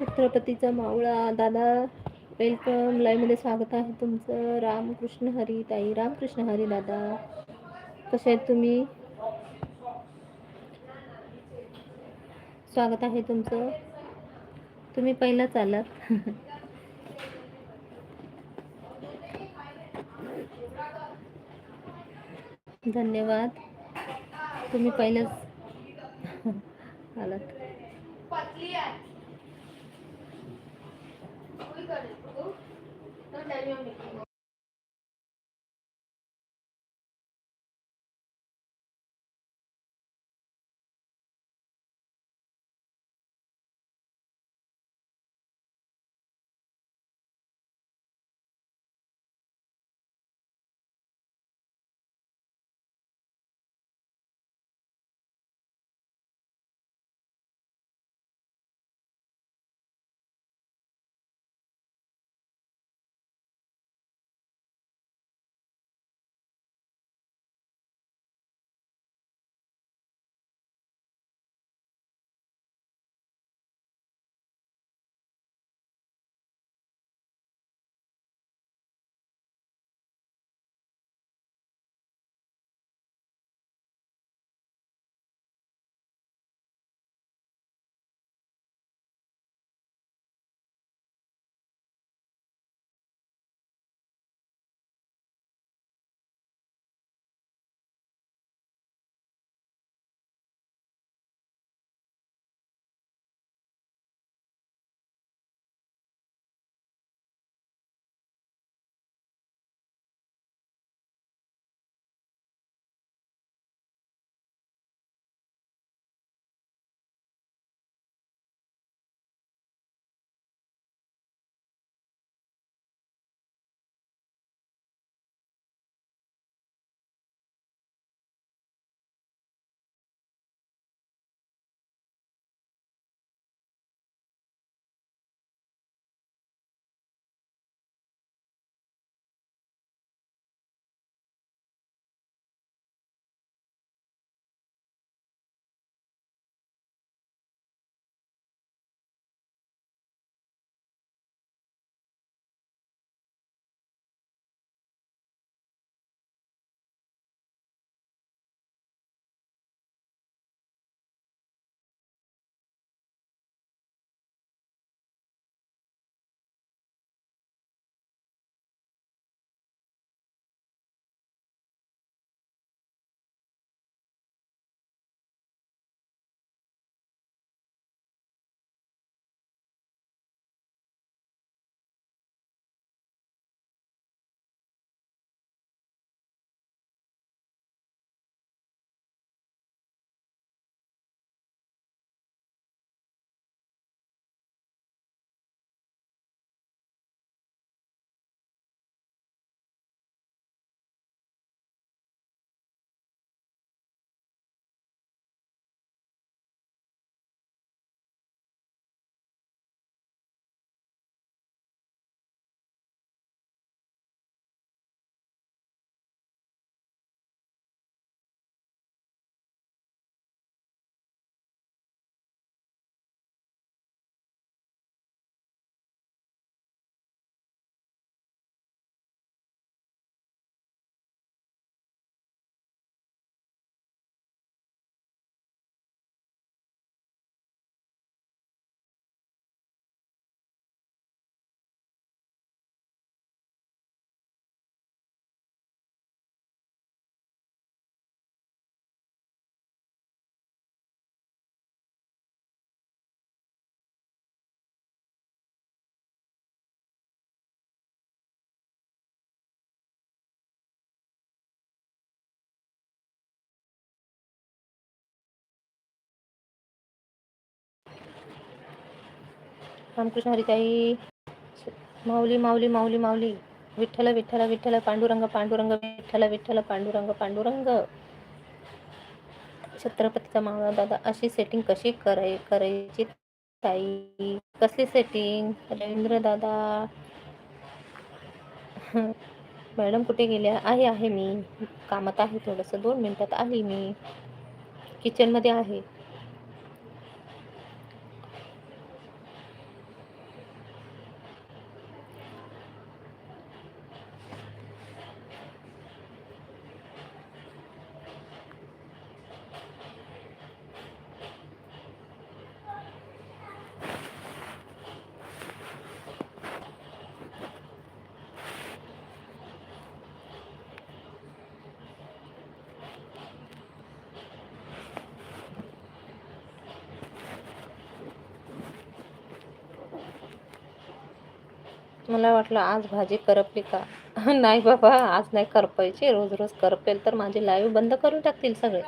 छत्रपतीचा मावळा. दादा वेलकम लाईव्हमध्ये स्वागत आहे तुमचं. रामकृष्ण हरी ताई. रामकृष्ण हरी दादा. कसे आहेत तुम्ही? स्वागत आहे तुमचं. तुम्ही पहिलाच आलात धन्यवाद. तुम्ही पहिलंच. आलात. Saya. रामकृष्ण हरिताई माऊली माऊली माऊली माऊली विठ्ठल विठ्ठल विठ्ठल पांडुरंग पांडुरंग विठ्ठल विठ्ठल पांडुरंग पांडुरंग. छत्रपतीचा मावळा दादा अशी सेटिंग कशी कराय करायची ताई? कसली सेटिंग रवींद्र दादा. मॅडम कुठे गेल्या? आहे आहे मी. कामात आहे थोडंसं. दोन मिनटात आली मी. किचनमध्ये आहे. मला वाटलं आज भाजी करपली का? नाही बाबा आज नाही करपायची. रोज रोज करपेल तर माझी लाईव्ह बंद करून टाकतील सगळे.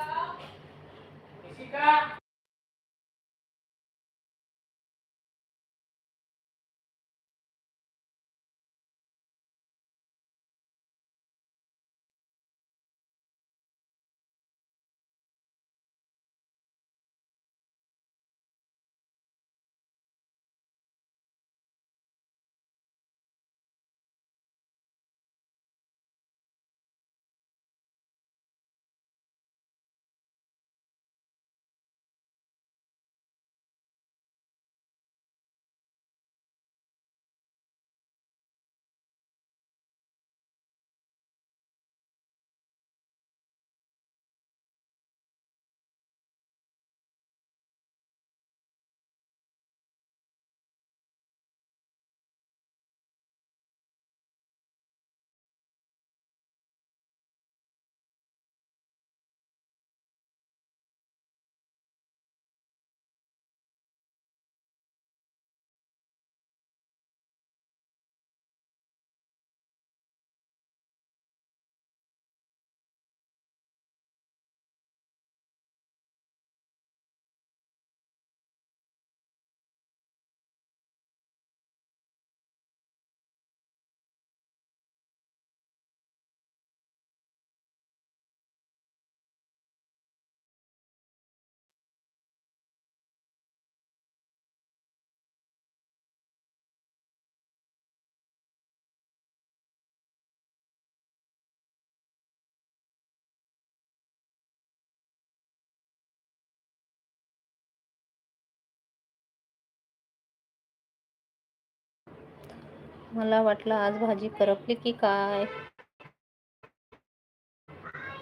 मला वाटलं आज भाजी करपली की काय?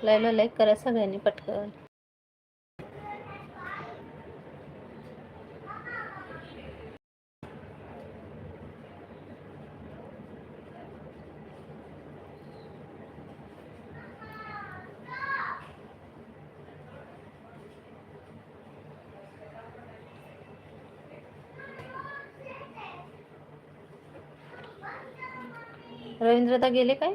लय लाईक करा सगळ्यांनी पटकन. रवींद्रदा गेले काय?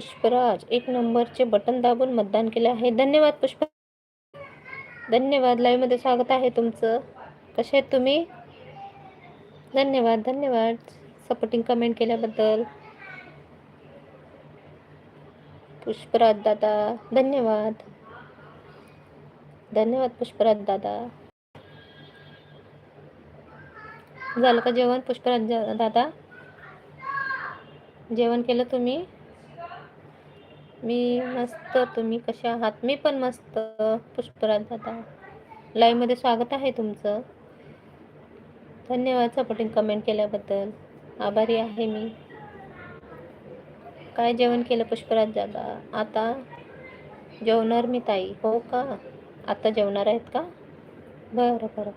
पुष्पराज एक नंबरचे बटन दाबून मतदान केले आहे. धन्यवाद पुष्प धन्यवाद. लाईव्हमध्ये स्वागत आहे तुमचं. कसे आहेत तुम्ही? धन्यवाद धन्यवाद. सपोर्टिंग कमेंट केल्याबद्दल. पुष्पराज दादा धन्यवाद. धन्यवाद पुष्पराज दादा. झालं का जेवण पुष्पराज दादा? जेवण केलं तुम्ही? मी मस्त तुम्ही कसे आहात? मी पण मस्त पुष्पराज दादा लाईव्हमध्ये स्वागत आहे तुमचं. धन्यवाद सपोर्टिंग कमेंट केल्याबद्दल. आभारी आहे मी. काय जेवण केलं पुष्पराज दादा आता जेवणार मी ताई. हो का? आता जेवणार आहेत का? बरं बरं.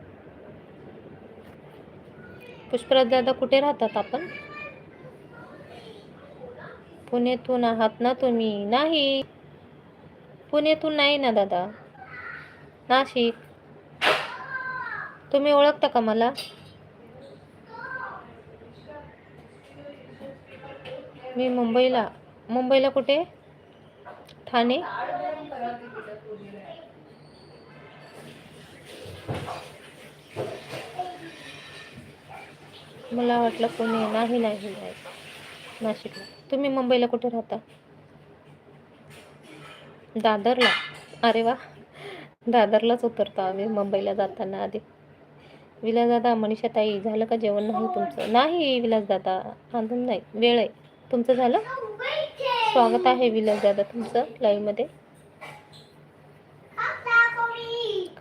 पुष्पराज दादा कुठे राहतात आपण? पुण्यातून आहात ना तुम्ही? नाही. पुण्यातून नाही ना दादा. नाशिक. तुम्ही ओळखता का मला? मी मुंबईला. मुंबईला कुठे? ठाणे? मला वाटलं पुणे. नाही नाही नाही. नाशिकला. तुम्ही मुंबईला कुठे राहता? दादरला. अरे वा. दादरलाच उतरतो आम्ही मुंबईला जाताना आधी. विलास दादा मनीषा ताई झालं का जेवण? नाही तुमचं. नाही विलास दादा अजून नाही. वेळ आहे. तुमचं झालं? स्वागत आहे विलास दादा तुमचं लाईव्हमध्ये.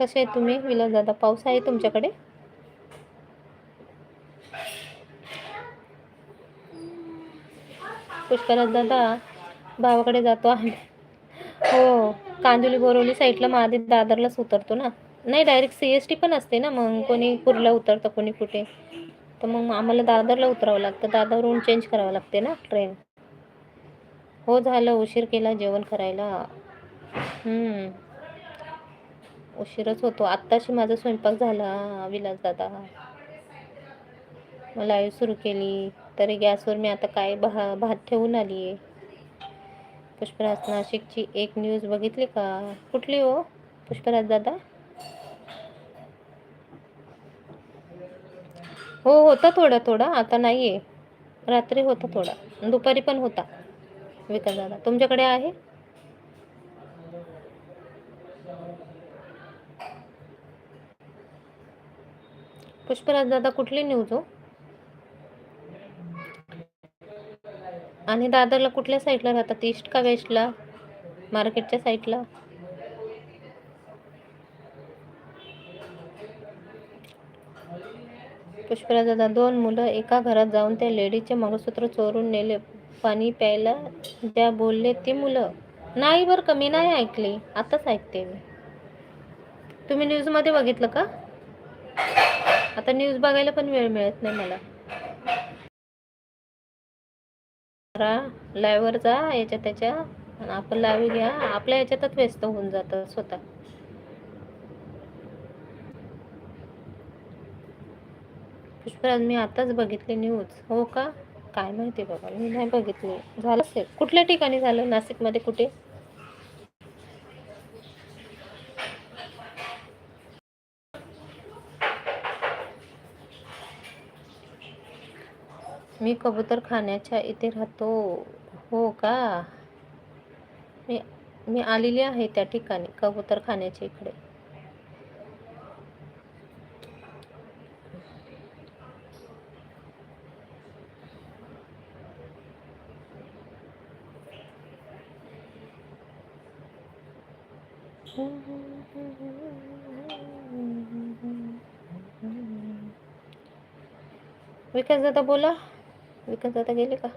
कसे आहे तुम्ही? विलास दादा पाऊस आहे तुमच्याकडे? पुष्कराज दादा भावाकडे जातो आहे हो कांदुली बोरवली साईडला मग आधी दादरलाच उतरतो ना. नाही डायरेक्ट सी एस टी पण असते ना मग. कोणी कुर्ला उतरतं कोणी कुठे. तर मग आम्हाला दादरला उतरावं लागतं. दादरवरून चेंज करावं लागते ना ट्रेन हो झालं. उशीर केला जेवण करायला. उशीरच होतो. आत्ताशी माझा स्वयंपाक झाला विलास दादा मग लाईव्ह सुरू केली. तरी गॅसवर मी आता काय भा भात ठेवून आली आहे पुष्पराज नाशिकची एक न्यूज बघितली का? कुठली हो पुष्पराज दादा? हो होता थोडा थोडा. आता नाही आहे रात्री होता थोडा. दुपारी पण होता. विकास दादा तुमच्याकडे आहे? पुष्पराज दादा कुठली न्यूज हो? आणि दादरला कुठल्या साईडला राहतात? ईस्ट का वेस्टला मार्केटच्या साईडला? पुष्पराज दादा दोन मुलं एका घरात जाऊन त्या लेडीचे मंगळसूत्र चोरून नेले. पाणी प्यायला ज्या बोलले ती मुलं नाही बरं का मी नाही ऐकली. आताच ऐकते मी. तुम्ही न्यूजमध्ये बघितलं का? आता न्यूज बघायला पण वेळ मिळत नाही मला. लाईव्हवर जा याच्या त्याच्या आणि आपण लाईव्ह घ्या. आपल्या याच्यातच व्यस्त होऊन जातं स्वतः. पुष्पराज मी आताच बघितली न्यूज हो का? काय माहिती बाबा मी नाही बघितली. झालं असेल. कुठल्या ठिकाणी झालं? नाशिकमध्ये कुठे? मी कबूतर खाण्याच्या इथे राहतो. हो का? मी मी आलेली आहे त्या ठिकाणी कबूतर खाण्याच्या इकडे. विकास दादा बोला. विकास दादा गेले का?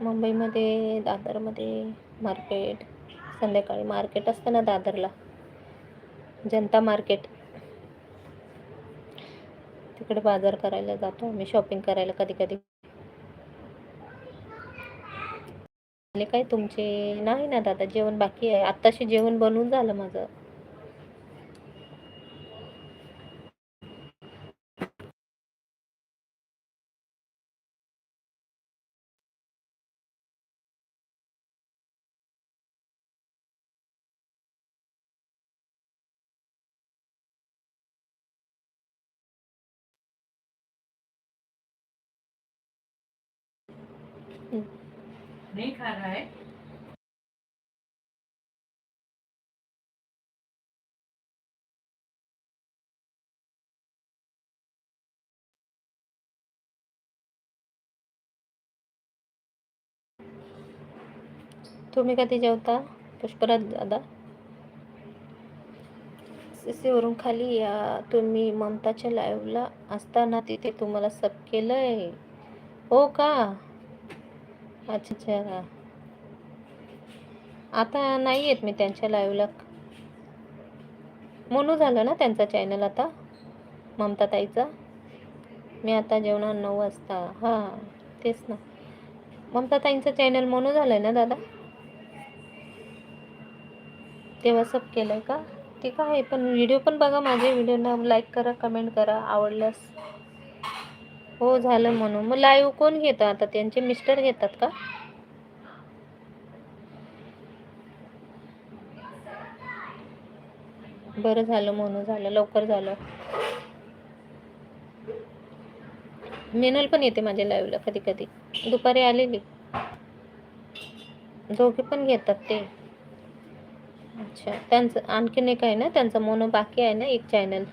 मुंबईमध्ये दादरमध्ये मार्केट संध्याकाळी मार्केट असतं ना दादरला. जनता मार्केट तिकडे बाजार करायला जातो आम्ही शॉपिंग करायला कधी कधी काय तुमचे? नाही ना दादा जेवण बाकी आहे. आत्ताशी जेवण बनवून झालं माझं. नहीं खा रहा है। तुम्ही कधी जेवता? पुष्पराज दादा? सीसीवरून खाली या. तुम्ही ममताच्या लाईव्हला असताना तिथे तुम्हाला सब केलंय. हो का? अच्छा अच्छा. आता नाही आहेत मी त्यांच्या लाईव्हला मोनू झालं ना त्यांचा चॅनल आता? ममता ताईचा मी आता जेवणार नऊ वाजता. हां तेच ना. ममता ताईंचं चॅनल झालं आहे ना दादा? तेव्हा सब आहे का? ठीक आहे पण व्हिडिओ पण बघा माझे. व्हिडिओना लाईक करा कमेंट करा. आवडल्यास हो झालं म्हणून. मग लाईव्ह कोण घेतं आता? त्यांचे मिस्टर घेतात का? बरं झालं म्हणून झालं. लवकर झालं. मेनल पण येते माझ्या लाईव्हला कधी कधी दुपारी आलेली. दोघे पण घेतात ते. अच्छा. त्यांचं आणखीन एक आहे ना? त्यांचं मोनो बाकी आहे ना एक चॅनल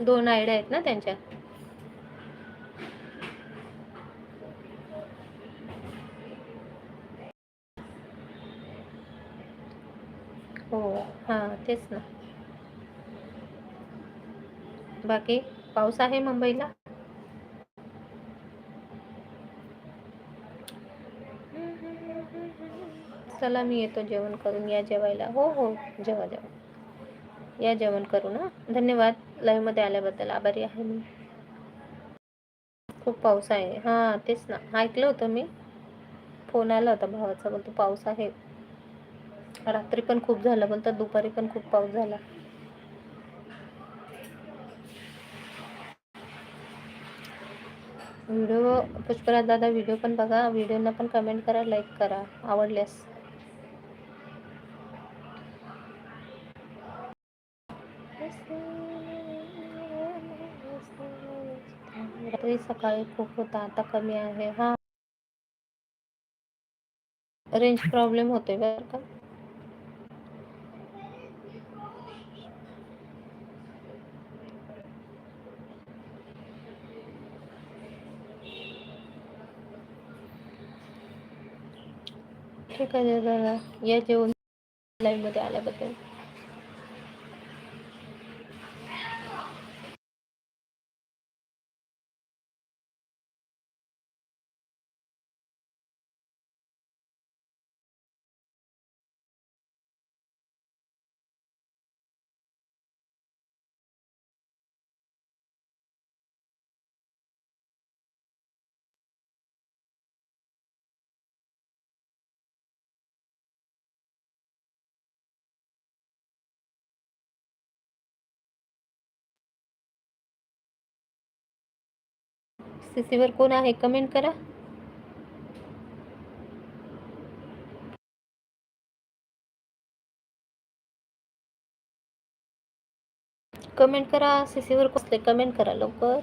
दोन आयड्या आहेत ना त्यांच्या. हो हां तेच ना. बाकी पाऊस आहे मुंबईला? चला मी येतो जेवण करून या जेवायला. हो हो जेवा जेवा. या जेवण करू ना. धन्यवाद. लाईव्हमध्ये आल्याबद्दल आभारी आहे मी. खूप पाऊस आहे. हां तेच ना. ऐकलं होतं मी. फोन आला होता भावाचा बोलतो पाऊस आहे. रात्री पण खूप झाला बोलतात दुपारी पण खूप पाऊस झाला. व्हिडिओ पुष्पराज दादा व्हिडिओ पण बघा. व्हिडिओना पण कमेंट करा लाईक करा. आवडल्यास. सकाळी खूप होता आता कमी आहे. हा. रेंज प्रॉब्लेम होतोय बरं का? ठीक आहे दादा या जेवण लाईव्हमध्ये आल्याबद्दल. सी वर कोण आहे? कमेंट करा. कमेंट करा. सी वर कसले कमेंट करा लवकर.